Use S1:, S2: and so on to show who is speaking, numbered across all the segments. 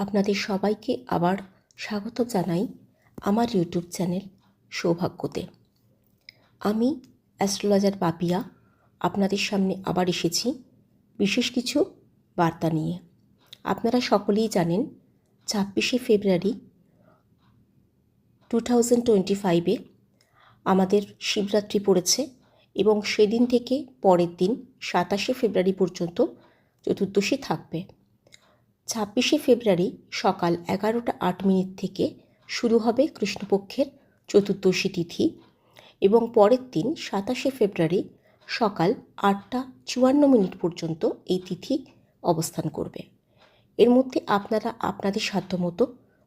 S1: আপনাদের সবাইকে আবার স্বাগত জানাই আমার ইউটিউব চ্যানেল সৌভাগ্যতে। আমি অ্যাস্ট্রোলজার পাপিয়া আপনাদের সামনে আবার এসেছি বিশেষ কিছু বার্তা নিয়ে। আপনারা সকলেই জানেন, ছাব্বিশে ফেব্রুয়ারি টু থাউজেন্ড টোয়েন্টি ফাইভে আমাদের শিবরাত্রি পড়েছে এবং সেদিন থেকে পরের দিন সাতাশে ফেব্রুয়ারি পর্যন্ত চতুর্দশী থাকবে। ছাব্বিশে ফেব্রুয়ারি সকাল এগারোটা আট মিনিট থেকে শুরু হবে কৃষ্ণপক্ষের চতুর্দশী তিথি এবং পরের দিন সাতাশে ফেব্রুয়ারি সকাল আটটা চুয়ান্ন মিনিট পর্যন্ত এই তিথি অবস্থান করবে। এর মধ্যে আপনারা আপনাদের সাধ্যমতো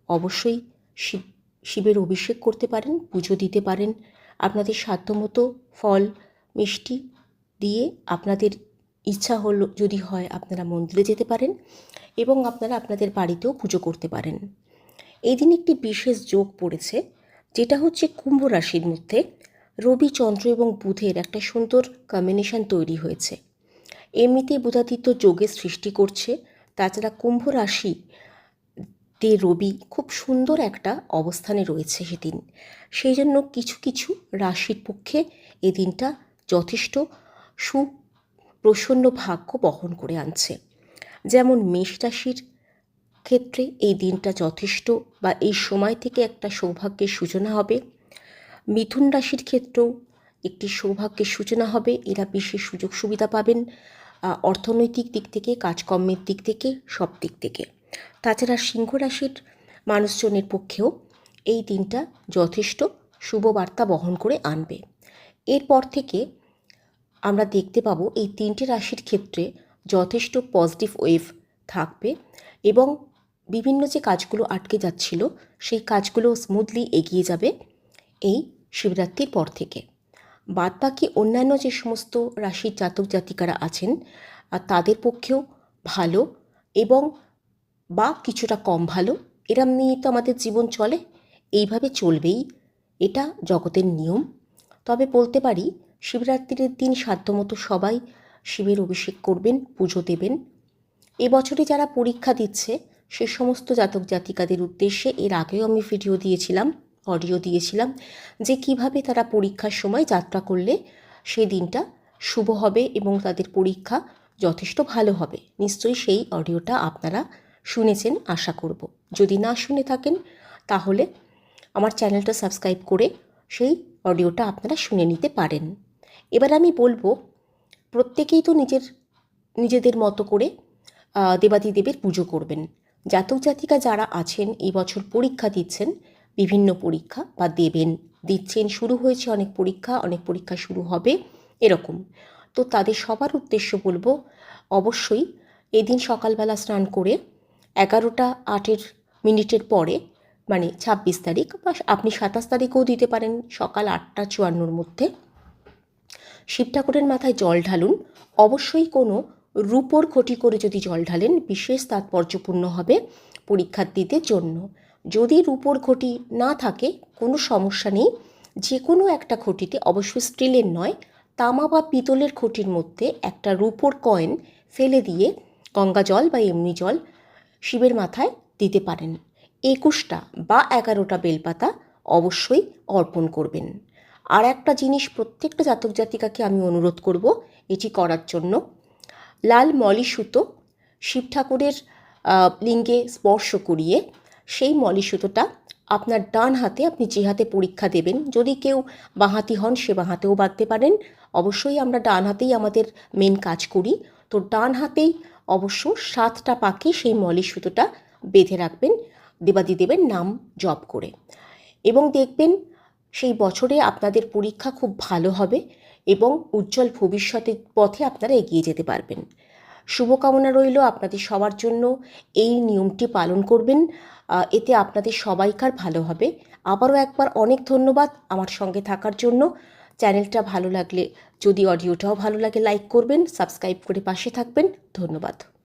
S1: অবশ্যই শিব শিবের অভিষেক করতে পারেন, পুজো দিতে পারেন। আপনাদের সাধ্যমতো ফল, মিষ্টি দিয়ে আপনাদের ইচ্ছা হলো যদি হয় আপনারা মন্দিরে যেতে পারেন এবং আপনারা আপনাদের বাড়িতেও পুজো করতে পারেন। এই দিন একটি বিশেষ যোগ পড়েছে, যেটা হচ্ছে কুম্ভ রাশির মধ্যে রবি, চন্দ্র এবং বুধের একটা সুন্দর কম্বিনেশন তৈরি হয়েছে। এমনিতেই বুধাদিত্য যোগের সৃষ্টি করছে, তাছাড়া কুম্ভ রাশি তে রবি খুব সুন্দর একটা অবস্থানে রয়েছে সেদিন। সেই জন্য কিছু কিছু রাশির পক্ষে এই দিনটা যথেষ্ট সু প্রসন্ন ভাগ্য বহন করে আনছে। যেমন মেষ রাশির ক্ষেত্রে এই দিনটা যথেষ্ট বা এই সময় থেকে একটা সৌভাগ্যের সূচনা হবে। মিথুন রাশির ক্ষেত্রেও একটি সৌভাগ্যের সূচনা হবে। এরা বিশেষ সুযোগ সুবিধা পাবেন অর্থনৈতিক দিক থেকে, কাজকর্মের দিক থেকে, সব দিক থেকে। তাছাড়া সিংহ রাশির মানুষজনের পক্ষেও এই দিনটা যথেষ্ট শুভ বার্তা বহন করে আনবে। এরপর থেকে আমরা দেখতে পাবো এই তিনটি রাশির ক্ষেত্রে যথেষ্ট পজিটিভ ওয়েভ থাকবে এবং বিভিন্ন যে কাজগুলো আটকে যাচ্ছিল, সেই কাজগুলো স্মুথলি এগিয়ে যাবে এই শিবরাত্রির পর থেকে। বাদ বাকি অন্যান্য যে সমস্ত রাশির জাতক জাতিকারা আছেন তাদের পক্ষেও ভালো এবং বা কিছুটা কম ভালো এরম নিয়ে তো আমাদের জীবন চলে, এইভাবে চলবেই, এটা জগতের নিয়ম। তবে বলতে পারি শিবরাত্রির দিন সাধ্যমতো সবাই শিবের অভিষেক করবেন, পুজো দেবেন। এবছরে যারা পরীক্ষা দিচ্ছে, সে সমস্ত জাতক জাতিকাদের উদ্দেশ্যে এর আগেও আমি ভিডিও দিয়েছিলাম অডিও দিয়েছিলাম যে কীভাবে তারা পরীক্ষার সময় যাত্রা করলে সেই দিনটা শুভ হবে এবং তাদের পরীক্ষা যথেষ্ট ভালো হবে। নিশ্চয়ই সেই অডিওটা আপনারা শুনেছেন, আশা করব। যদি না শুনে থাকেন, তাহলে আমার চ্যানেলটা সাবস্ক্রাইব করে সেই অডিওটা আপনারা শুনে নিতে পারেন। এবার আমি বলব, প্রত্যেকেই তো নিজের, নিজেদের মতো করে দেবাদিদেবের পুজো করবেন। জাতক জাতিকা যারা আছেন, এই বছর পরীক্ষা দিচ্ছেন, বিভিন্ন পরীক্ষা বা দেবেন, দিচ্ছেন, শুরু হয়েছে অনেক পরীক্ষা অনেক পরীক্ষা শুরু হবে, এরকম। তো তাদের সবার উদ্দেশ্য বলব, অবশ্যই এদিন সকালবেলা স্নান করে এগারোটা আটের মিনিটের পরে মানে ছাব্বিশ তারিখ বা আপনি সাতাশ তারিখেও দিতে পারেন, সকাল আটটা চুয়ান্নর মধ্যে। শিব ঠাকুরের মাথায় জল ঢালুন। অবশ্যই কোনো রূপোর ক্ষতি করে যদি জল ঢালেন, বিশেষ তাৎপর্যপূর্ণ হবে পরীক্ষার্থীদের জন্য। যদি রূপোর ঘটি না থাকে, কোনো সমস্যা নেই। যে কোনো একটা ঘটিতে অবশ্যই স্টিলের নয়, তামা বা পিতলের ঘটির মধ্যে একটা রূপোর কয়েন ফেলে দিয়ে গঙ্গা জল বা এমনি জল শিবের মাথায় দিতে পারেন। একুশটা বা এগারোটা বেলপাতা অবশ্যই অর্পণ করবেন। আর একটা জিনিস প্রত্যেকটা জাতক জাতিকাকে আমি অনুরোধ করব এটি করার জন্য। লাল মলি সুতো শিব ঠাকুরের লিঙ্গে স্পর্শ করিয়ে সেই মলি সুতোটা আপনার ডান হাতে আপনি যে হাতে পরীক্ষা দেবেন, যদি কেউ বাঁহাতি হন সে বাঁহাতেও বাঁধতে পারেন। অবশ্যই আমরা ডান হাতেই আমাদের মেন কাজ করি। তো ডান হাতেই অবশ্য সাতটা পাকে সেই মলি সুতোটা বেঁধে রাখবেন। দেবাদিদেবের নাম জপ করে। এবং দেখবেন সেই বছরে আপনাদের পরীক্ষা খুব ভালো হবে এবং উজ্জ্বল ভবিষ্যতের পথে আপনারা এগিয়ে যেতে পারবেন। শুভকামনা রইল আপনাদের সবার জন্য। এই নিয়মটি পালন করবেন। এতে আপনাদের সবাইকার ভালো হবে। আবারও একবার অনেক ধন্যবাদ আমার সঙ্গে থাকার জন্য। চ্যানেলটা ভালো লাগলে, যদি অডিওটাও ভালো লাগে, লাইক করবেন, সাবস্ক্রাইব করে পাশে থাকবেন। ধন্যবাদ।